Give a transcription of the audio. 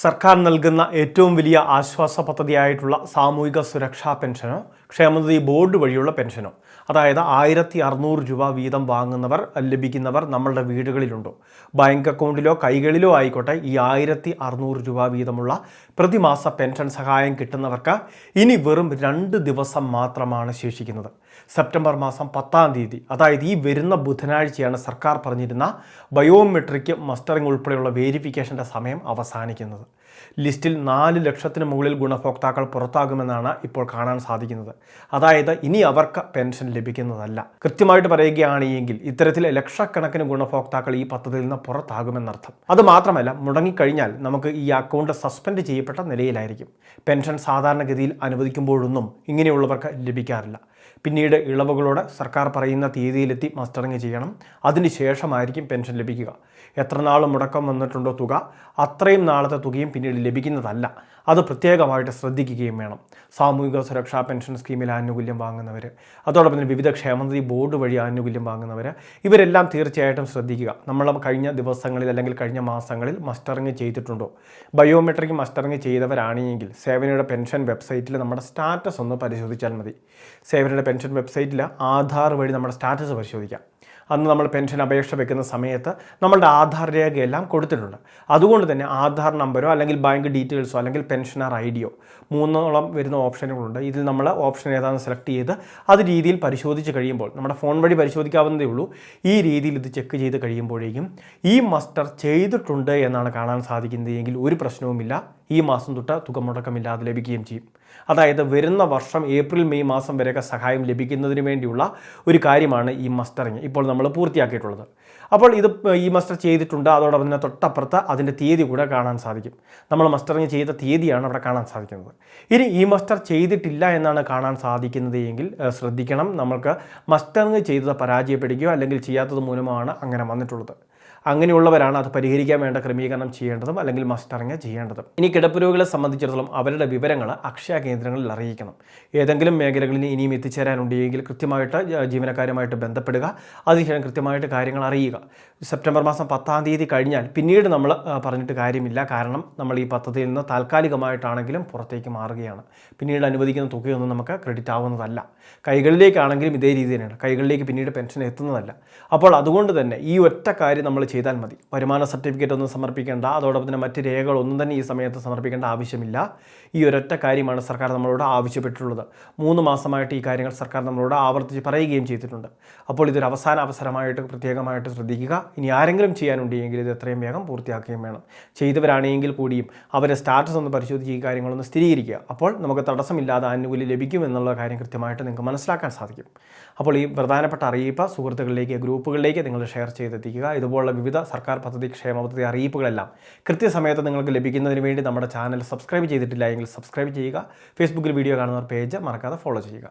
സർക്കാർ നൽകുന്ന ഏറ്റവും വലിയ ആശ്വാസ പദ്ധതിയായിട്ടുള്ള സാമൂഹിക സുരക്ഷാ പെൻഷനോ ക്ഷേമനിധി ബോർഡ് വഴിയുള്ള പെൻഷനോ. അതായത് ആയിരത്തി അറുന്നൂറ് രൂപ വീതം വാങ്ങുന്നവർ ലഭിക്കുന്നവർ നമ്മളുടെ വീടുകളിലുണ്ടോ. ബാങ്ക് അക്കൗണ്ടിലോ കൈകളിലോ ആയിക്കോട്ടെ ഈ ആയിരത്തി അറുന്നൂറ് രൂപ വീതമുള്ള പ്രതിമാസ പെൻഷൻ സഹായം കിട്ടുന്നവർക്ക് ഇനി വെറും രണ്ട് ദിവസം മാത്രമാണ് ശേഷിക്കുന്നത്. സെപ്റ്റംബർ മാസം പത്താം തീയതി. അതായത് ഈ വരുന്ന ബുധനാഴ്ചയാണ് സർക്കാർ പറഞ്ഞിരുന്ന ബയോമെട്രിക് മസ്റ്ററിംഗ് ഉൾപ്പെടെയുള്ള വേരിഫിക്കേഷന്റെ സമയം അവസാനിക്കുന്നത്. ലിസ്റ്റിൽ നാല് ലക്ഷത്തിന് മുകളിൽ ഗുണഭോക്താക്കൾ പുറത്താകുമെന്നാണ് ഇപ്പോൾ കാണാൻ സാധിക്കുന്നത്. അതായത് ഇനി അവർക്ക് പെൻഷൻ ലഭിക്കുന്നതല്ല. കൃത്യമായിട്ട് പറയുകയാണെങ്കിൽ ഇത്തരത്തിൽ ലക്ഷക്കണക്കിന് ഗുണഭോക്താക്കൾ ഈ പദ്ധതിയിൽ നിന്ന് പുറത്താകുമെന്നർത്ഥം. അത് മാത്രമല്ല മുടങ്ങിക്കഴിഞ്ഞാൽ നമുക്ക് ഈ അക്കൗണ്ട് സസ്പെൻഡ് ചെയ്യപ്പെട്ട നിലയിലായിരിക്കും. പെൻഷൻ സാധാരണഗതിയിൽ അനുവദിക്കുമ്പോഴൊന്നും ഇങ്ങനെയുള്ളവർക്ക് ലഭിക്കാറില്ല. പിന്നീട് ഇളവുകളോടെ സർക്കാർ പറയുന്ന തീയതിയിലെത്തി മസ്റ്ററിങ് ചെയ്യണം. അതിന് ശേഷമായിരിക്കും പെൻഷൻ ലഭിക്കുക. എത്ര നാൾ മുടക്കം വന്നിട്ടുണ്ടോ തുക? അത്രയും നാളത്തെ തുകയും പിന്നീട് ലഭിക്കുന്നതല്ല. അത് പ്രത്യേകമായിട്ട് ശ്രദ്ധിക്കുകയും വേണം. സാമൂഹിക സുരക്ഷാ പെൻഷൻ സ്കീമിൽ ആനുകൂല്യം വാങ്ങുന്നവർ അതോടൊപ്പം തന്നെ വിവിധ ക്ഷേമനിധി ബോർഡ് വഴി ആനുകൂല്യം വാങ്ങുന്നവർ ഇവരെല്ലാം തീർച്ചയായിട്ടും ശ്രദ്ധിക്കുക. നമ്മൾ കഴിഞ്ഞ ദിവസങ്ങളിൽ അല്ലെങ്കിൽ കഴിഞ്ഞ മാസങ്ങളിൽ മസ്റ്ററിങ് ചെയ്തിട്ടുണ്ടോ? ബയോമെട്രിക് മസ്റ്ററിങ് ചെയ്തവരാണെങ്കിൽ സേവനയുടെ പെൻഷൻ വെബ്സൈറ്റിൽ നമ്മുടെ സ്റ്റാറ്റസ് ഒന്ന് പരിശോധിച്ചാൽ മതി. സേവനയുടെ പെൻഷൻ വെബ്സൈറ്റിൽ ആധാർ വഴി നമ്മുടെ സ്റ്റാറ്റസ് പരിശോധിക്കാം. അന്ന് നമ്മൾ പെൻഷൻ അപേക്ഷ വെക്കുന്ന സമയത്ത് നമ്മളുടെ ആധാർ രേഖയെല്ലാം കൊടുത്തിട്ടുണ്ട്. അതുകൊണ്ട് തന്നെ ആധാർ നമ്പരോ അല്ലെങ്കിൽ ബാങ്ക് ഡീറ്റെയിൽസോ അല്ലെങ്കിൽ പെൻഷനർ ഐ ഡിയോ മൂന്നോളം വരുന്ന ഓപ്ഷനുകളുണ്ട്. ഇതിൽ നമ്മൾ ഓപ്ഷൻ ഏതാണെന്ന് സെലക്ട് ചെയ്ത് അത് രീതിയിൽ പരിശോധിച്ച് കഴിയുമ്പോൾ നമ്മുടെ ഫോൺ വഴി പരിശോധിക്കാവുന്നതേ ഉള്ളൂ. ഈ രീതിയിൽ ഇത് ചെക്ക് ചെയ്ത് കഴിയുമ്പോഴേക്കും ഈ മസ്റ്റർ ചെയ്തിട്ടുണ്ട് എന്നാണ് കാണാൻ സാധിക്കുന്നതെങ്കിൽ ഒരു പ്രശ്നവുമില്ല. ഈ മാസം തൊട്ട് തുക മുടക്കമില്ലാതെ ലഭിക്കുകയും ചെയ്യും. അതായത് വരുന്ന വർഷം ഏപ്രിൽ മെയ് മാസം വരെയൊക്കെ സഹായം ലഭിക്കുന്നതിന് വേണ്ടിയുള്ള ഒരു കാര്യമാണ് ഈ മസ്റ്ററിങ്. ഇപ്പോൾ നമ്മൾ പൂർത്തിയാക്കിയിട്ടുള്ളത്. അപ്പോൾ ഇത് ഈ മസ്റ്റർ ചെയ്തിട്ടുണ്ട്. അതോടൊപ്പം തന്നെ തൊട്ടപ്പുറത്ത് അതിന്റെ തീയതി കൂടെ കാണാൻ സാധിക്കും. നമ്മൾ മസ്റ്ററിങ് ചെയ്ത തീയതിയാണ് അവിടെ കാണാൻ സാധിക്കുന്നത്. ഇനി ഈ മസ്റ്റർ ചെയ്തിട്ടില്ല എന്നാണ് കാണാൻ സാധിക്കുന്നത് എങ്കിൽ ശ്രദ്ധിക്കണം. നമ്മൾക്ക് മസ്റ്ററിങ് ചെയ്തത് പരാജയപ്പെടുകയോ അല്ലെങ്കിൽ ചെയ്യാത്തത് മൂലമാണ് അങ്ങനെ വന്നിട്ടുള്ളത്. അങ്ങനെയുള്ളവരാണ് അത് പരിഹരിക്കാൻ വേണ്ട ക്രമീകരണം ചെയ്യേണ്ടതും അല്ലെങ്കിൽ മസ്റ്ററിങ് ചെയ്യേണ്ടതും. ഇനി കിടപ്പ് രോഗികളെ സംബന്ധിച്ചിടത്തോളം അവരുടെ വിവരങ്ങൾ അക്ഷയ കേന്ദ്രങ്ങളിൽ അറിയിക്കണം. ഏതെങ്കിലും മേഖലകളിൽ ഇനിയും എത്തിച്ചേരാനുണ്ടെങ്കിൽ കൃത്യമായിട്ട് ജീവനക്കാരുമായിട്ട് ബന്ധപ്പെടുക. അതിനുശേഷം കൃത്യമായിട്ട് കാര്യങ്ങൾ അറിയുക. സെപ്റ്റംബർ മാസം പത്താം തീയതി കഴിഞ്ഞാൽ പിന്നീട് നമ്മൾ പറഞ്ഞിട്ട് കാര്യമില്ല. കാരണം നമ്മൾ ഈ പദ്ധതിയിൽ നിന്ന് താൽക്കാലികമായിട്ടാണെങ്കിലും പുറത്തേക്ക് മാറുകയാണ്. പിന്നീട് അനുവദിക്കുന്ന തുകയൊന്നും നമുക്ക് ക്രെഡിറ്റ് ആവുന്നതല്ല. കൈകളിലേക്കാണെങ്കിലും ഇതേ രീതി തന്നെയാണ്. കൈകളിലേക്ക് പിന്നീട് പെൻഷൻ എത്തുന്നതല്ല. അപ്പോൾ അതുകൊണ്ട് തന്നെ ഈ ഒറ്റ കാര്യം നമ്മൾ ചെയ്താൽ മതി. വരുമാന സർട്ടിഫിക്കറ്റ് ഒന്നും സമർപ്പിക്കേണ്ട. അതോടൊപ്പം തന്നെ മറ്റ് രേഖകളൊന്നും തന്നെ ഈ സമയത്ത് സമർപ്പിക്കേണ്ട ആവശ്യമില്ല. ഈ ഒരൊറ്റ കാര്യമാണ് സർക്കാർ നമ്മളോട് ആവശ്യപ്പെട്ടിട്ടുള്ളത്. മൂന്ന് മാസമായിട്ട് ഈ കാര്യങ്ങൾ സർക്കാർ നമ്മളോട് ആവർത്തിച്ച് പറയുകയും ചെയ്തിട്ടുണ്ട്. അപ്പോൾ ഇതൊരു അവസാന അവസരമായിട്ട് പ്രത്യേകമായിട്ട് ശ്രദ്ധിക്കുക. ഇനി ആരെങ്കിലും ചെയ്യാനുണ്ടെങ്കിൽ ഇത് എത്രയും വേഗം പൂർത്തിയാക്കുകയും വേണം. ചെയ്തവരാണെങ്കിൽ കൂടിയും അവരെ സ്റ്റാറ്റസ് ഒന്ന് പരിശോധിച്ച് ഈ കാര്യങ്ങളൊന്ന് സ്ഥിരീകരിക്കുക. അപ്പോൾ നമുക്ക് തടസ്സമില്ലാതെ ആനുകൂല്യം ലഭിക്കും എന്നുള്ള കാര്യം കൃത്യമായിട്ട് നിങ്ങൾക്ക് മനസ്സിലാക്കാൻ സാധിക്കും. അപ്പോൾ ഈ പ്രധാനപ്പെട്ട അറിയിപ്പ് സുഹൃത്തുക്കളിലേക്ക് ഗ്രൂപ്പുകളിലേക്ക് നിങ്ങൾ ഷെയർ ചെയ്തെത്തിക്കുക. ഇതുപോലുള്ള വിവിധ സർക്കാർ പദ്ധതി ക്ഷേമ പദ്ധതി അറിയിപ്പുകളെല്ലാം കൃത്യസമയത്ത് നിങ്ങൾക്ക് ലഭിക്കുന്നതിന് വേണ്ടി നമ്മുടെ ചാനൽ സബ്സ്ക്രൈബ് ചെയ്തിട്ടില്ല എങ്കിൽ സബ്സ്ക്രൈബ് ചെയ്യുക. ഫേസ്ബുക്കിൽ വീഡിയോ കാണുന്നവർ പേജ് മറക്കാതെ ഫോളോ ചെയ്യുക.